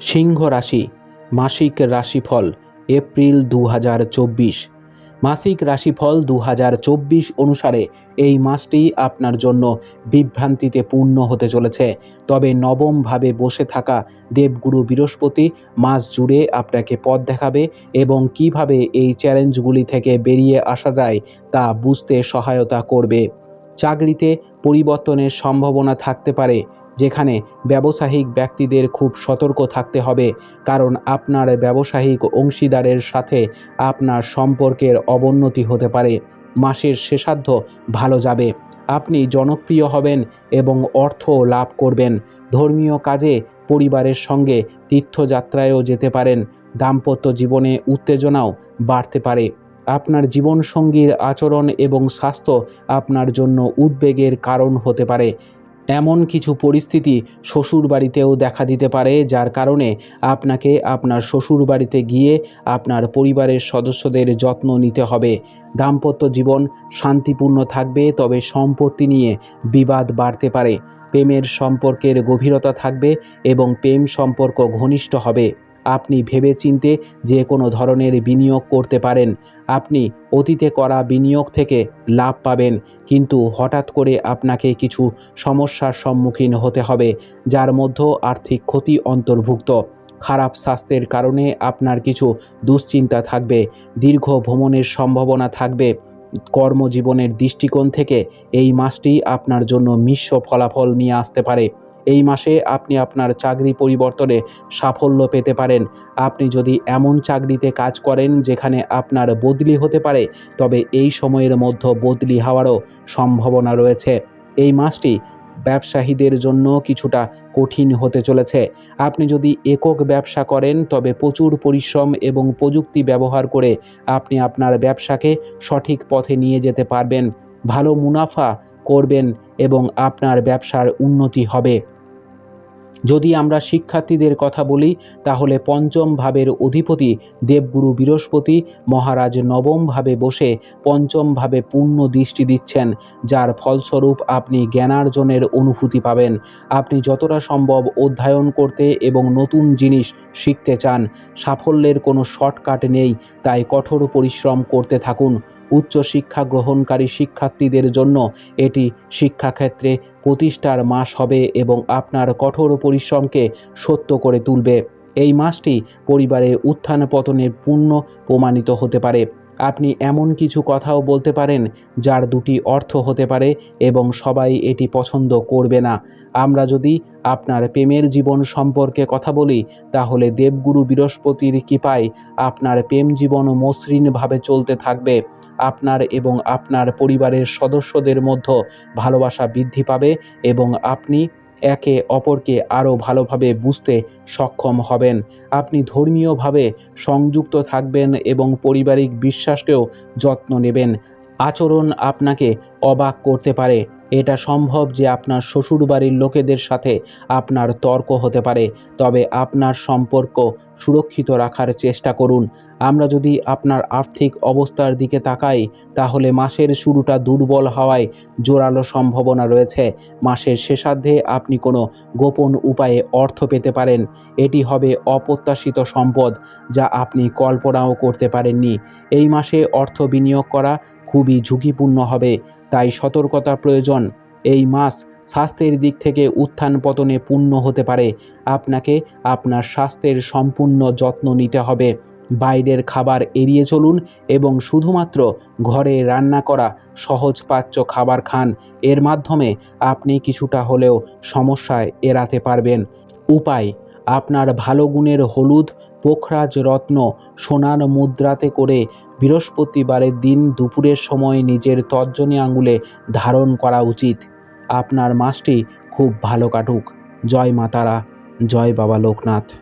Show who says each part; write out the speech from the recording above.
Speaker 1: সিংহ রাশি, মাসিক রাশিফল, এপ্রিল দু হাজার চব্বিশ। মাসিক রাশিফল দু হাজার চব্বিশ অনুসারে এই মাসটি আপনার জন্য বিভ্রান্তিতে পূর্ণ হতে চলেছে। তবে নবমভাবে বসে থাকা দেবগুরু বৃহস্পতি মাস জুড়ে আপনাকে পথ দেখাবে এবং কীভাবে এই চ্যালেঞ্জগুলি থেকে বেরিয়ে আসা যায় তা বুঝতে সহায়তা করবে। চাকরিতে পরিবর্তনের সম্ভাবনা থাকতে পারে যেখানে ব্যবসায়িক ব্যক্তিদের খুব সতর্ক থাকতে হবে, কারণ আপনার ব্যবসায়িক অংশীদারের সাথে আপনার সম্পর্কের অবনতি হতে পারে। মাসের শেষার্ধ ভালো যাবে। আপনি জনপ্রিয় হবেন এবং অর্থ লাভ করবেন। ধর্মীয় কাজে পরিবারের সঙ্গে তীর্থযাত্রায়ও যেতে পারেন। দাম্পত্য জীবনে উত্তেজনাও বাড়তে পারে। আপনার জীবনসঙ্গীর আচরণ এবং স্বাস্থ্য আপনার জন্য উদ্বেগের কারণ হতে পারে। এমন কিছু পরিস্থিতি শ্বশুর বাড়িতেও দেখা দিতে পারে, যার কারণে আপনাকে আপনার শ্বশুর বাড়িতে গিয়ে আপনার পরিবারের সদস্যদের যত্ন নিতে হবে। দাম্পত্য জীবন শান্তিপূর্ণ থাকবে, তবে সম্পত্তি নিয়ে বিবাদ বাড়তে পারে। প্রেমের সম্পর্কের গভীরতা থাকবে এবং প্রেম সম্পর্ক ঘনিষ্ঠ হবে। আপনি ভেবেচিন্তে যে কোনো ধরনের বিনিয়োগ করতে পারেন। আপনি অতীতে করা বিনিয়োগ থেকে লাভ পাবেন, কিন্তু হঠাৎ করে আপনাকে কিছু সমস্যার সম্মুখীন হতে হবে, যার মধ্যে আর্থিক ক্ষতি অন্তর্ভুক্ত। খারাপ স্বাস্থ্যের কারণে আপনার কিছু দুশ্চিন্তা থাকবে, দীর্ঘ ভ্রমণের সম্ভাবনা থাকবে। কর্মজীবনের দৃষ্টিকোণ থেকে এই মাসটি আপনার জন্য মিশ্র ফলাফল নিয়ে আসতে পারে। এই মাসে আপনি আপনার চাকরি পরিবর্তনে সাফল্য পেতে পারেন। আপনি যদি এমন চাকরিতে কাজ করেন যেখানে আপনার বদলি হতে পারে, তবে এই সময়ের মধ্যে বদলি হওয়ারও সম্ভাবনা রয়েছে। এই মাসটি ব্যবসায়ীদের জন্য কিছুটা কঠিন হতে চলেছে। আপনি যদি একক ব্যবসা করেন, তবে প্রচুর পরিশ্রম এবং প্রযুক্তি ব্যবহার করে আপনি আপনার ব্যবসাকে সঠিক পথে নিয়ে যেতে পারবেন। ভালো মুনাফা করবেন এবং আপনার ব্যবসার উন্নতি হবে। যদি আমরা শিক্ষার্থীদের কথা বলি, তাহলে পঞ্চম ভাবের অধিপতি দেবগুরু বৃহস্পতি মহারাজ নবম ভাবে বসে পঞ্চম ভাবে পূর্ণ দৃষ্টি দিচ্ছেন, যার ফলস্বরূপ আপনি জ্ঞানার্জনের অনুভূতি পাবেন। আপনি যতটা সম্ভব অধ্যয়ন করতে এবং নতুন জিনিস শিখতে চান। সাফল্যের কোনো শর্টকাট নেই, তাই কঠোর পরিশ্রম করতে থাকুন। উচ্চশিক্ষা গ্রহণকারী শিক্ষার্থীদের জন্য এটি শিক্ষাক্ষেত্রে প্রতিষ্ঠার মাস হবে এবং আপনার কঠোর পরিশ্রমকে সত্য করে তুলবে। এই মাসটি পরিবারের উত্থান পতনের পূর্ণ প্রমাণিত হতে পারে। আপনি এমন কিছু কথাও বলতে পারেন যার দুটি অর্থ হতে পারে এবং সবাই এটি পছন্দ করবে না। আমরা যদি আপনার প্রেমের জীবন সম্পর্কে কথা বলি, তাহলে দেবগুরু বৃহস্পতির কৃপায় আপনার প্রেম জীবন মসৃণভাবে চলতে থাকবে। আপনার এবং আপনার পরিবারের সদস্যদের মধ্যে ভালোবাসা বৃদ্ধি পাবে এবং আপনি একে অপরকে আরও ভালোভাবে বুঝতে সক্ষম হবেন। আপনি ধর্মীয়ভাবে সংযুক্ত থাকবেন এবং পারিবারিক বিশ্বাসকেও যত্ন নেবেন। আচরণ আপনাকে অবাক করতে পারে। এটা সম্ভব যে আপনার শ্বশুরবাড়ির লোকেদের সাথে আপনার তর্ক হতে পারে, তবে আপনার সম্পর্ক সুরক্ষিত রাখার চেষ্টা করুন। আমরা যদি আপনার আর্থিক অবস্থার দিকে তাকাই, তাহলে মাসের শুরুটা দুর্বল হওয়ায় জোরালো সম্ভাবনা রয়েছে। মাসের শেষার্ধে আপনি কোনো গোপন উপায়ে অর্থ পেতে পারেন। এটি হবে অপ্রত্যাশিত সম্পদ যা আপনি কল্পনাও করতে পারেননি। এই মাসে অর্থ বিনিয়োগ করা খুবই ঝুঁকিপূর্ণ হবে। তাই সতর্কতা প্রয়োজন। এই মাস স্বাস্থ্যের দিক থেকে উত্থান পতনে পূর্ণ হতে পারে। আপনাকে আপনার স্বাস্থ্যের সম্পূর্ণ যত্ন নিতে হবে। বাইরের খাবার এড়িয়ে চলুন এবং শুধুমাত্র ঘরে রান্না করা সহজ পাচ্য খাবার খান। এর মাধ্যমে আপনি কিছুটা হলেও সমস্যায় এড়াতে পারবেন। উপায়, আপনার ভালো গুণের হলুদ, পোখরাজ রত্ন, সোনার মুদ্রাতে করে বৃহস্পতিবারের দিন দুপুরের সময় নিজের তর্জনী আঙুলে ধারণ করা উচিত। আপনার মাসটি খুব ভালো কাটুক। জয় মাতারা, জয় বাবা লোকনাথ।